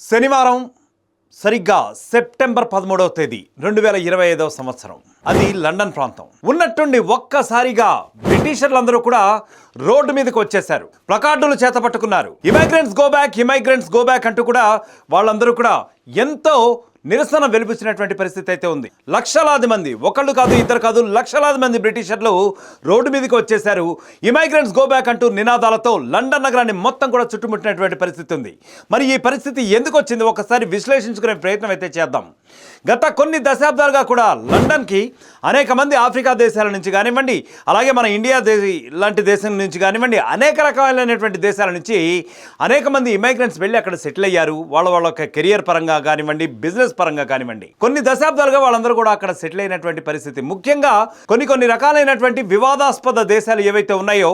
శనివారం సరిగ్గా సెప్టెంబర్ పదమూడవ తేదీ రెండు వేల ఇరవై ఐదవ సంవత్సరం. అది లండన్ ప్రాంతం. ఉన్నట్టుండి ఒక్కసారిగా బ్రిటిషర్లందరూ కూడా రోడ్డు మీదకి వచ్చేశారు. ప్లకార్డులు చేత పట్టుకున్నారు. Immigrants go back immigrants go back అంటూ కూడా వాళ్ళందరూ కూడా ఎంతో నిరసన వెలిపించినటువంటి పరిస్థితి అయితే ఉంది. లక్షలాది మంది ఒకళ్ళు కాదు ఇద్దరు కాదు లక్షలాది మంది బ్రిటిషర్లు రోడ్డు మీదకి వచ్చేశారు. ఇమైగ్రెంట్స్ గో బ్యాక్ అంటూ నినాదాలతో లండన్ నగరాన్ని మొత్తం కూడా చుట్టుముట్టినటువంటి పరిస్థితి ఉంది. మరి ఈ పరిస్థితి ఎందుకు వచ్చింది? ఒకసారి విశ్లేషించుకునే ప్రయత్నం అయితే చేద్దాం. గత కొన్ని దశాబ్దాలుగా కూడా లండన్కి అనేక మంది ఆఫ్రికా దేశాల నుంచి కానివ్వండి అలాగే మన ఇండియా దేశ లాంటి దేశం నుంచి కానివ్వండి అనేక రకాలైనటువంటి దేశాల నుంచి అనేక మంది ఇమైగ్రెంట్స్ వెళ్ళి అక్కడ సెటిల్ అయ్యారు. వాళ్ళ వాళ్ళ యొక్క కెరియర్ పరంగా కానివ్వండి బిజినెస్ పరంగా కానివ్వండి. కొన్ని దశాబ్దాలుగా వాళ్ళందరూ కూడా అక్కడ సెటిల్ అయినటువంటి పరిస్థితి. ముఖ్యంగా కొన్ని కొన్ని రకాలైనటువంటి వివాదాస్పద దేశాలు ఏవైతే ఉన్నాయో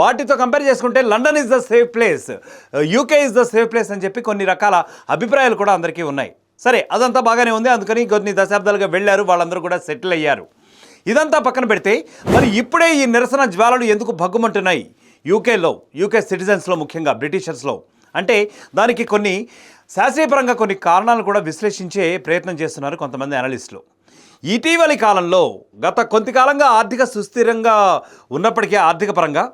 వాటితో కంపేర్ చేసుకుంటే London is the safe place UK is the safe place అని చెప్పి కొన్ని రకాల అభిప్రాయాలు కూడా అందరికీ ఉన్నాయి. సరే అదంతా బాగానే ఉంది. అందుకని కొన్ని దశాబ్దాలుగా వెళ్ళారు. వాళ్ళందరూ కూడా సెటిల్ అయ్యారు. ఇదంతా పక్కన పెడితే మరి ఇప్పుడే ఈ నిరసన జ్వాలలు ఎందుకు భగ్గుమంటున్నాయి? యూకేలో యూకే సిటిజన్స్లో ముఖ్యంగా బ్రిటిషర్స్లో అంటే దానికి కొన్ని శాస్త్రీయపరంగా కొన్ని కారణాలు కూడా విశ్లేషించే ప్రయత్నం చేస్తున్నారు కొంతమంది అనలిస్టులు ఇటీవలి కాలంలో గత కొంతకాలంగా ఆర్థిక సుస్థిరంగా ఉన్నప్పటికీ ఆర్థిక పరంగా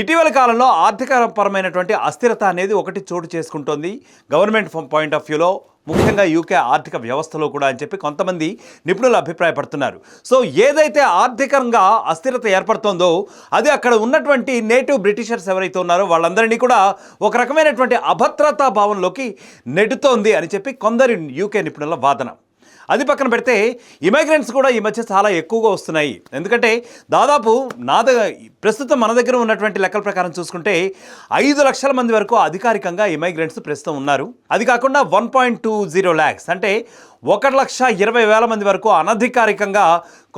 ఇటీవల కాలంలో ఆర్థిక పరమైనటువంటి అస్థిరత అనేది ఒకటి చోటు చేసుకుంటోంది. గవర్నమెంట్ పాయింట్ ఆఫ్ వ్యూలో ముఖ్యంగా యూకే ఆర్థిక వ్యవస్థలో కూడా అని చెప్పి కొంతమంది నిపుణులు అభిప్రాయపడుతున్నారు. సో ఏదైతే ఆర్థికంగా అస్థిరత ఏర్పడుతోందో అది అక్కడ ఉన్నటువంటి నేటివ్ బ్రిటిషర్స్ ఎవరైతే ఉన్నారో వాళ్ళందరినీ కూడా ఒక రకమైనటువంటి అభద్రతా భావంలోకి నెడుతోంది అని చెప్పి కొందరి యూకే నిపుణుల వాదన. అది పక్కన పెడితే ఇమైగ్రెంట్స్ కూడా ఈ మధ్య చాలా ఎక్కువగా వస్తున్నాయి. ఎందుకంటే దాదాపు నా ప్రస్తుతం మన దగ్గర ఉన్నటువంటి లెక్కల ప్రకారం చూసుకుంటే ఐదు లక్షల మంది వరకు అధికారికంగా ఇమైగ్రెంట్స్ ప్రస్తుతం ఉన్నారు. అది కాకుండా one point two zero lakhs. అంటే ఒక లక్ష ఇరవై వేల మంది వరకు అనధికారికంగా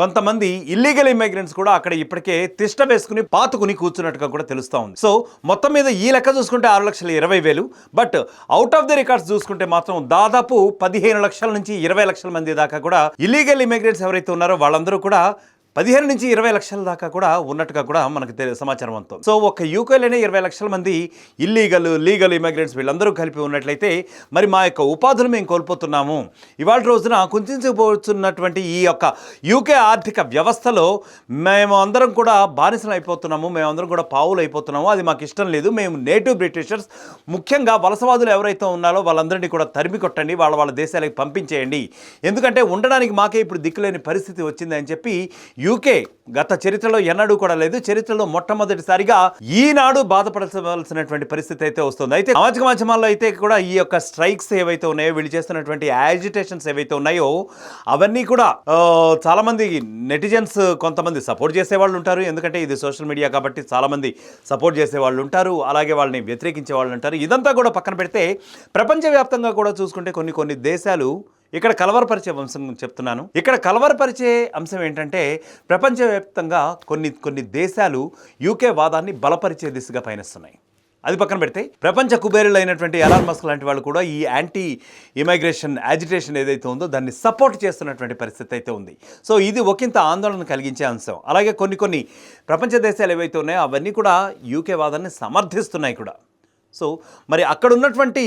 కొంతమంది ఇల్లీగల్ ఇమిగ్రెంట్స్ కూడా అక్కడ ఇప్పటికే తిష్ట వేసుకుని పాతుకుని కూర్చున్నట్టుగా కూడా తెలుస్తూ ఉంది. సో మొత్తం మీద ఈ లెక్క చూసుకుంటే ఆరు లక్షల ఇరవై వేలు. But out of the records చూసుకుంటే మాత్రం దాదాపు పదిహేను లక్షల నుంచి ఇరవై లక్షల మంది దాకా కూడా ఇల్లీగల్ ఇమిగ్రెంట్స్ ఎవరైతే ఉన్నారో వాళ్ళందరూ కూడా పదిహేను నుంచి ఇరవై లక్షల దాకా కూడా ఉన్నట్టుగా కూడా మనకు తెలియ సమాచారం అంతా సో ఒక యూకేలోనే ఇరవై లక్షల మంది ఇల్లీగల్ లీగల్ ఇమిగ్రెంట్స్ వీళ్ళందరూ కలిపి ఉన్నట్లయితే మరి మా యొక్క ఉపాధులు మేము కోల్పోతున్నాము. ఇవాళ రోజున కుంచుకుపోతున్నటువంటి ఈ యొక్క యూకే ఆర్థిక వ్యవస్థలో మేము అందరం కూడా బానిసలు అయిపోతున్నాము మేమందరం కూడా పావులు అయిపోతున్నాము. అది మాకు ఇష్టం లేదు. మేము నేటివ్ బ్రిటిషర్స్ ముఖ్యంగా వలసవాదులు ఎవరైతే ఉన్నారో వాళ్ళందరినీ కూడా తరిమి కొట్టండి వాళ్ళ వాళ్ళ దేశాలకు పంపించేయండి. ఎందుకంటే ఉండడానికి మాకే ఇప్పుడు దిక్కులేని పరిస్థితి వచ్చిందని చెప్పి యూకే గత చరిత్రలో ఎన్నడూ కూడా లేదు. చరిత్రలో మొట్టమొదటిసారిగా ఈనాడు బాధపడవలసినటువంటి పరిస్థితి అయితే వస్తుంది. అయితే సామాజిక మాధ్యమాల్లో అయితే కూడా ఈ యొక్క స్ట్రైక్స్ ఏవైతే ఉన్నాయో వీళ్ళు చేస్తున్నటువంటి యాజిటేషన్స్ ఏవైతే ఉన్నాయో అవన్నీ కూడా చాలామంది చాలా మంది నెటిజన్స్ కొంతమంది సపోర్ట్ చేసే వాళ్ళు ఉంటారు. ఎందుకంటే ఇది సోషల్ మీడియా కాబట్టి చాలా మంది సపోర్ట్ చేసే వాళ్ళు ఉంటారు. అలాగే వాళ్ళని వ్యతిరేకించే వాళ్ళు ఉంటారు. ఇదంతా కూడా పక్కన పెడితే ప్రపంచవ్యాప్తంగా కూడా చూసుకుంటే కొన్ని కొన్ని దేశాలు ఇక్కడ కలవరపరిచే అంశం చెప్తున్నాను. ఇక్కడ కలవరపరిచే అంశం ఏంటంటే ప్రపంచవ్యాప్తంగా కొన్ని కొన్ని దేశాలు యూకే వాదాన్ని బలపరిచే దిశగా పయనిస్తున్నాయి. అది పక్కన పెడితే ప్రపంచ కుబేరులు అయినటువంటి ఎలాన్ మస్క్ లాంటి వాళ్ళు కూడా ఈ యాంటీ ఇమైగ్రేషన్ యాజిటేషన్ ఏదైతే ఉందో దాన్ని సపోర్ట్ చేస్తున్నటువంటి పరిస్థితి అయితే ఉంది. సో ఇది ఒకంత ఆందోళన కలిగించే అంశం. అలాగే కొన్ని కొన్ని ప్రపంచ దేశాలు ఏవైతే ఉన్నాయో అవన్నీ కూడా యూకే వాదాన్ని సమర్థిస్తున్నాయి కూడా. సో మరి అక్కడ ఉన్నటువంటి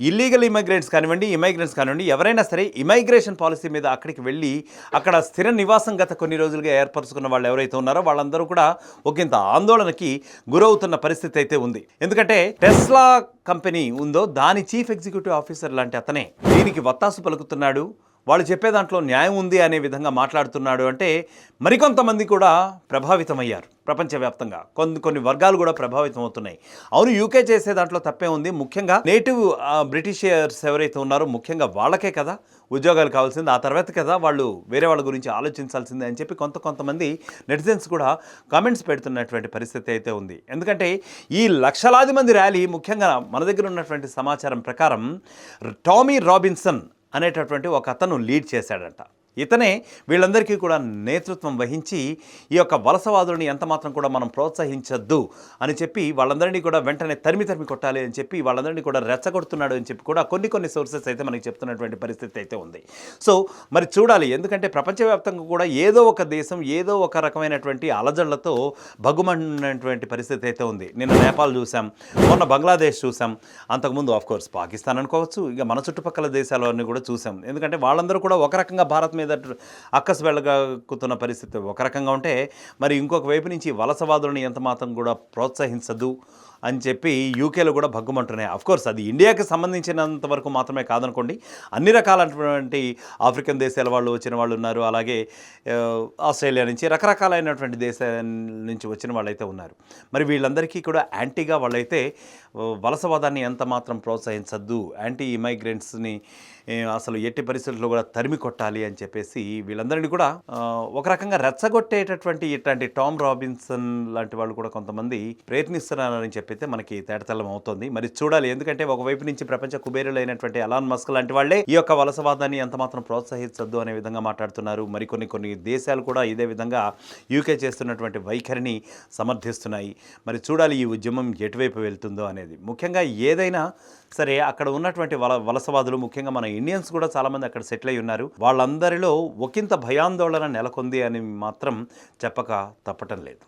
ఇల్లీగల్ ఇమైగ్రెంట్స్ కానివ్వండి ఇమైగ్రెంట్స్ కానివ్వండి ఎవరైనా సరే ఇమైగ్రేషన్ పాలసీ మీద అక్కడికి వెళ్ళి అక్కడ స్థిర నివాసం గత కొన్ని రోజులుగా ఏర్పరచుకున్న వాళ్ళు ఎవరైతే ఉన్నారో వాళ్ళందరూ కూడా ఒకంత ఆందోళనకి గురవుతున్న పరిస్థితి అయితే ఉంది. ఎందుకంటే టెస్లా కంపెనీ ఉందో దాని చీఫ్ ఎగ్జిక్యూటివ్ ఆఫీసర్ లాంటి అతనే దీనికి వత్తాసు పలుకుతున్నాడు. వాళ్ళు చెప్పే దాంట్లో న్యాయం ఉంది అనే విధంగా మాట్లాడుతున్నాడు అంటే మరికొంతమంది కూడా ప్రభావితమయ్యారు ప్రపంచవ్యాప్తంగా. కొన్ని కొన్ని వర్గాలు కూడా ప్రభావితం అవుతున్నాయి అవును యూకే చేసే దాంట్లో తప్పే ఉంది. ముఖ్యంగా నేటివ్ బ్రిటిషర్స్ బ్రిటిషియర్స్ ఎవరైతే ఉన్నారో ముఖ్యంగా వాళ్ళకే కదా ఉద్యోగాలు కావాల్సింది. ఆ తర్వాత కదా వాళ్ళు వేరే వాళ్ళ గురించి ఆలోచించాల్సిందే అని చెప్పి కొంత కొంతమంది నెటిజన్స్ కూడా కామెంట్స్ పెడుతున్నటువంటి పరిస్థితి అయితే ఉంది. ఎందుకంటే ఈ లక్షలాది మంది ర్యాలీ ముఖ్యంగా మన దగ్గర ఉన్నటువంటి సమాచారం ప్రకారం టామీ రాబిన్సన్ అనేటటువంటి ఒక అతను లీడ్ చేశాడంట. ఇతనే వీళ్ళందరికీ కూడా నేతృత్వం వహించి ఈ యొక్క వలసవాదులని ఎంతమాత్రం కూడా మనం ప్రోత్సహించొద్దు అని చెప్పి వాళ్ళందరినీ కూడా వెంటనే తరిమి తరిమి కొట్టాలి అని చెప్పి వాళ్ళందరినీ కూడా రెచ్చగొడుతున్నాడు అని చెప్పి కూడా కొన్ని కొన్ని సోర్సెస్ అయితే మనకి చెప్తున్నటువంటి పరిస్థితి అయితే ఉంది. సో మరి చూడాలి. ఎందుకంటే ప్రపంచవ్యాప్తంగా కూడా ఏదో ఒక దేశం ఏదో ఒక రకమైనటువంటి అలజళ్ళతో భగ్గుమన్నటువంటి పరిస్థితి అయితే ఉంది. నిన్న నేపాల్ చూసాం మొన్న బంగ్లాదేశ్ చూసాం అంతకుముందు ఆఫ్ కోర్స్ పాకిస్తాన్ అనుకోవచ్చు ఇక మన చుట్టుపక్కల దేశాలన్నీ కూడా చూసాం. ఎందుకంటే వాళ్ళందరూ కూడా ఒక రకంగా భారత్ మీద అక్కసు వెళ్ళగక్కుతున్న పరిస్థితి ఒక రకంగా ఉంటే మరి ఇంకొక వైపు నుంచి వలసవాదులను ఎంత మాత్రం కూడా ప్రోత్సహించదు. అని చెప్పి యూకేలో కూడా భగ్గుమంటున్నాయి. అఫ్ కోర్స్ అది ఇండియాకి సంబంధించినంత వరకు మాత్రమే కాదనుకోండి. అన్ని రకాలైనటువంటి ఆఫ్రికన్ దేశాల వాళ్ళు వచ్చిన వాళ్ళు ఉన్నారు. అలాగే ఆస్ట్రేలియా నుంచి రకరకాలైనటువంటి దేశాల నుంచి వచ్చిన వాళ్ళైతే ఉన్నారు. మరి వీళ్ళందరికీ కూడా యాంటీగా వాళ్ళైతే వలసవాదాన్ని ఎంత మాత్రం ప్రోత్సహించద్దు యాంటీ ఇమైగ్రెంట్స్ని అసలు ఎట్టి పరిస్థితుల్లో కూడా తరిమి కొట్టాలి అని చెప్పేసి వీళ్ళందరినీ కూడా ఒక రకంగా రెచ్చగొట్టేటటువంటి ఇట్లాంటి టామ్ రాబిన్సన్ లాంటి వాళ్ళు కూడా కొంతమంది ప్రయత్నిస్తున్నారని చెప్పి చెప్పైతే మనకి తేటతెల్లం అవుతుంది. మరి చూడాలి. ఎందుకంటే ఒకవైపు నుంచి ప్రపంచ కుబేరులైనటువంటి అలాన్ మస్క్ లాంటి వాళ్ళే ఈ యొక్క వలసవాదాన్ని ఎంత మాత్రం ప్రోత్సహించద్దు అనే విధంగా మాట్లాడుతున్నారు. మరి కొన్ని కొన్ని దేశాలు కూడా ఇదే విధంగా యూకే చేస్తున్నటువంటి వైఖరిని సమర్థిస్తున్నాయి. మరి చూడాలి ఈ ఉద్యమం ఎటువైపు వెళ్తుందో అనేది. ముఖ్యంగా ఏదైనా సరే అక్కడ ఉన్నటువంటి వల వలసవాదులు ముఖ్యంగా మన ఇండియన్స్ కూడా చాలామంది అక్కడ సెటిల్ అయి ఉన్నారు. వాళ్ళందరిలో ఒకంత భయాందోళన నెలకొంది అని మాత్రం చెప్పక తప్పటం లేదు.